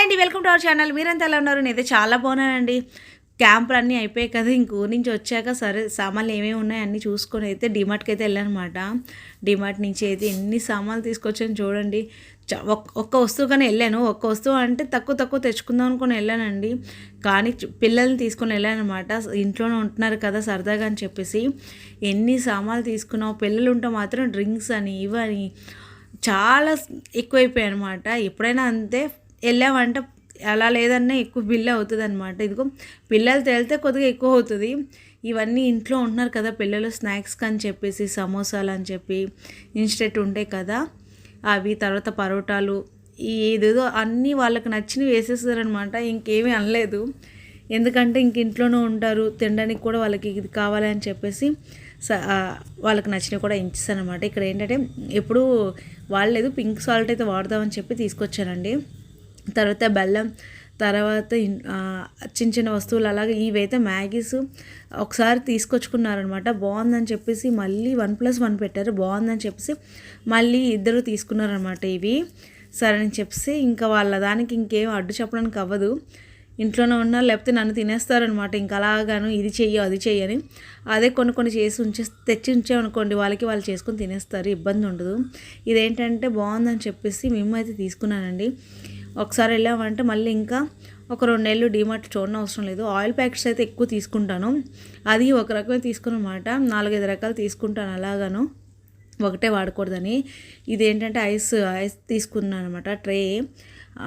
Hi అండి welcome to our channel. మీరంతా ఎలా ఉన్నారు? నేనైతే చాలా బాగున్నానండి. క్యాంపులు అన్నీ అయిపోయాయి కదా ఇంక ఊరి నుంచి వచ్చాక సరే సామాన్లు ఏమేమి ఉన్నాయి అన్నీ చూసుకొని అయితే డిమార్ట్కి అయితే వెళ్ళానమాట. డిమార్ట్ నుంచి అయితే ఎన్ని సామాన్లు తీసుకొచ్చాను చూడండి. ఒక్క వస్తువు కానీ వెళ్ళాను. ఒక్క వస్తువు అంటే తక్కువ తక్కువ తెచ్చుకుందాం అనుకుని వెళ్ళానండి. కానీ పిల్లల్ని తీసుకొని వెళ్ళానమాట. ఇంట్లోనే ఉంటున్నారు కదా సరదాగా అని చెప్పేసి. ఎన్ని సామాన్లు తీసుకున్నావు? పిల్లలు ఉంటే మాత్రం డ్రింక్స్ అని ఇవని చాలా ఎక్కువైపోయాయి అనమాట ఎప్పుడైనా అంతే వెళ్ళామంటే అలా లేదన్నా ఎక్కువ బిల్ అవుతుంది అనమాట ఇదిగో పిల్లలు తేలితే కొద్దిగా ఎక్కువ అవుతుంది. ఇవన్నీ ఇంట్లో ఉంటున్నారు కదా పిల్లలు స్నాక్స్ అని చెప్పేసి సమోసాలు అని చెప్పి ఇన్స్టెంట్ ఉంటాయి కదా అవి తర్వాత పరోటాలు ఈ ఏదేదో అన్నీ వాళ్ళకి నచ్చినవి వేసేస్తారనమాట ఇంకేమీ అనలేదు. ఎందుకంటే ఇంక ఇంట్లోనే ఉంటారు తినడానికి కూడా వాళ్ళకి ఇది కావాలి అని చెప్పేసి స- వాళ్ళకి నచ్చినవి కూడా ఇచ్చేస్తాను అనమాట ఇక్కడ ఏంటంటే ఎప్పుడు వాడలేదు పింక్ సాల్ట్ అయితే వాడదామని చెప్పి తీసుకొచ్చానండి తర్వాత బెల్లం తర్వాత చిన్న చిన్న వస్తువులు అలాగే ఇవైతే మ్యాగీస్ ఒకసారి తీసుకొచ్చుకున్నారనమాట. బాగుందని చెప్పేసి మళ్ళీ వన్ ప్లస్ వన్ పెట్టారు. బాగుందని చెప్పేసి మళ్ళీ ఇద్దరు తీసుకున్నారనమాట ఇవి. సరే అని చెప్పేసి ఇంకా వాళ్ళ దానికి ఇంకేం అడ్డు చెప్పడానికి అవ్వదు. ఇంట్లోనే ఉన్నా లేకపోతే నన్ను తినేస్తారనమాట. ఇంకా అలాగాను ఇది చెయ్యి అది చెయ్యని అదే కొన్ని కొన్ని చేసి ఉంచే తెచ్చి ఉంచామనుకోండి వాళ్ళకి వాళ్ళు చేసుకొని తినేస్తారు. ఇబ్బంది ఉండదు. ఇదేంటంటే బాగుందని చెప్పేసి మేము అయితే తీసుకున్నానండి. ఒకసారి వెళ్ళామంటే మళ్ళీ ఇంకా ఒక రెండు నెలలు డీమార్ట్ చూడడం అవసరం లేదు. ఆయిల్ ప్యాకెట్స్ అయితే ఎక్కువ తీసుకుంటాను. అది ఒక రకమే తీసుకున్నమాట. నాలుగైదు రకాలు తీసుకుంటాను అలాగాను. ఒకటే వాడకూడదని. ఇదేంటంటే ఐస్ ఐస్ తీసుకున్నాను అనమాట ట్రే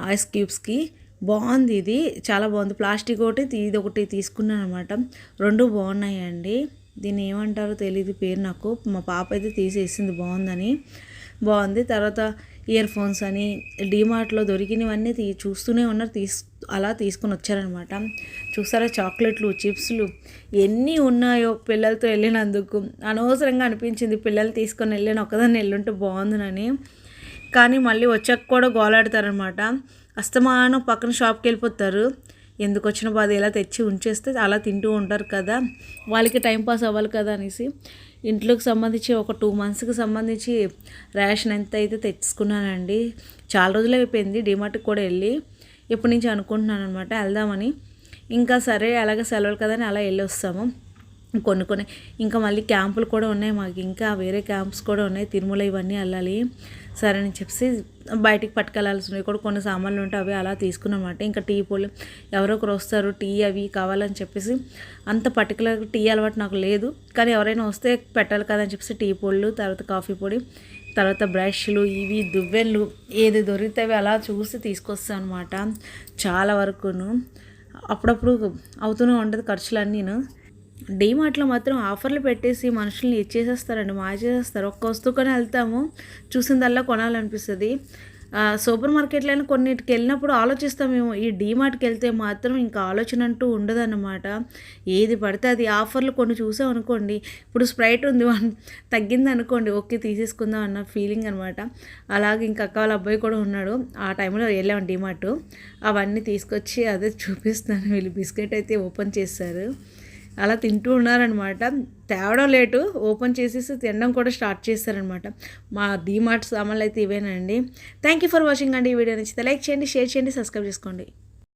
ఐస్ క్యూబ్స్కి. బాగుంది ఇది. చాలా బాగుంది. ప్లాస్టిక్ ఒకటి ఇది ఒకటి తీసుకున్నాను అనమాట రెండు బాగున్నాయండి. దీన్ని ఏమంటారో తెలియదు పేరు నాకు. మా పాప అయితే తీసేసింది బాగుందని. బాగుంది. తర్వాత ఇయర్ ఫోన్స్ అని డీమార్ట్లో దొరికినవన్నీ తీ చూస్తూనే ఉన్నారు. తీసు అలా తీసుకుని వచ్చారనమాట. చూసారా? చాక్లెట్లు చిప్స్లు ఎన్ని ఉన్నాయో పిల్లలతో వెళ్ళినందుకు. అనవసరంగా అనిపించింది పిల్లలు తీసుకొని వెళ్ళాను ఒకదాన్ని వెళ్ళుంటే బాగుందినని కానీ మళ్ళీ వచ్చాక కూడా గోలాడతారనమాట. అస్తమానం పక్కన షాప్కి వెళ్ళిపోతారు. ఎందుకు వచ్చిన బాధ ఇలా తెచ్చి ఉంచేస్తే అలా తింటూ ఉంటారు కదా. వాళ్ళకి టైంపాస్ అవ్వాలి కదా అనేసి ఇంట్లోకి సంబంధించి ఒక టూ మంత్స్కి సంబంధించి రేషన్ ఎంత అయితే తెచ్చుకున్నానండి. చాలా రోజులు అయిపోయింది డిమార్ట్కి కూడా వెళ్ళి ఇప్పటి నుంచి అనుకుంటున్నాను అనమాట వెళ్దామని. ఇంకా సరే అలాగే సెలవులు కదా అని అలా వెళ్ళి వస్తాము కొన్ని కొన్ని ఇంకా మళ్ళీ క్యాంపులు కూడా ఉన్నాయి మాకు. ఇంకా వేరే క్యాంప్స్ కూడా ఉన్నాయి. తిరుమల ఇవన్నీ వెళ్ళాలి. సరే అని చెప్పేసి బయటికి పట్టుకెళ్ళాల్సినవి కూడా కొన్ని సామాన్లు ఉంటాయి అవి అలా తీసుకున్నమాట ఇంకా టీ పొడి ఎవరో ఒకరు వస్తారు. టీ అవి కావాలని చెప్పేసి అంత పర్టికులర్ టీ అలవాటు నాకు లేదు. కానీ ఎవరైనా వస్తే పెట్టాలి కదా అని చెప్పేసి టీ పొడులు తర్వాత కాఫీ పొడి తర్వాత బ్రష్లు ఇవి దువ్వెన్లు ఏది దొరికితే అవి అలా చూసి తీసుకొస్తాను అనమాట చాలా వరకును. అప్పుడప్పుడు అవుతూనే ఉంటుంది ఖర్చులన్నీను డీమార్ట్లో మాత్రం ఆఫర్లు పెట్టేసి మనుషుల్ని ఇచ్చేసేస్తారండి మార్చేసేస్తారు. ఒక్క వస్తువు కొని వెళ్తాము చూసిందల్లా కొనాలనిపిస్తుంది. సూపర్ మార్కెట్లైనా కొన్నిటికి వెళ్ళినప్పుడు ఆలోచిస్తాం మేము. ఈ డీమార్ట్కి వెళ్తే మాత్రం ఇంకా ఆలోచన అంటూ ఉండదన్నమాట. ఏది పడితే అది ఆఫర్లు కొన్ని చూసాం అనుకోండి ఇప్పుడు స్ప్రైట్ ఉంది వన్ తగ్గింది అనుకోండి ఓకే తీసేసుకుందాం అన్న ఫీలింగ్ అనమాట అలాగే ఇంకా అక్క వాళ్ళ అబ్బాయి కూడా ఉన్నాడు. ఆ టైంలో వెళ్ళాం డీమార్ట్ అవన్నీ తీసుకొచ్చి అదే చూపిస్తాను. వీళ్ళు బిస్కెట్ అయితే ఓపెన్ చేస్తారు అలా తింటూ ఉన్నారనమాట తేవడం లేటు ఓపెన్ చేసేసి తినడం కూడా స్టార్ట్ చేస్తారనమాట మా డీమార్ట్ సామాన్లు అయితే ఇవేనండి. థ్యాంక్ యూ ఫర్ వాచింగ్ అండి ఈ వీడియో నచ్చితే లైక్ చేయండి షేర్ చేయండి సబ్స్క్రైబ్ చేసుకోండి.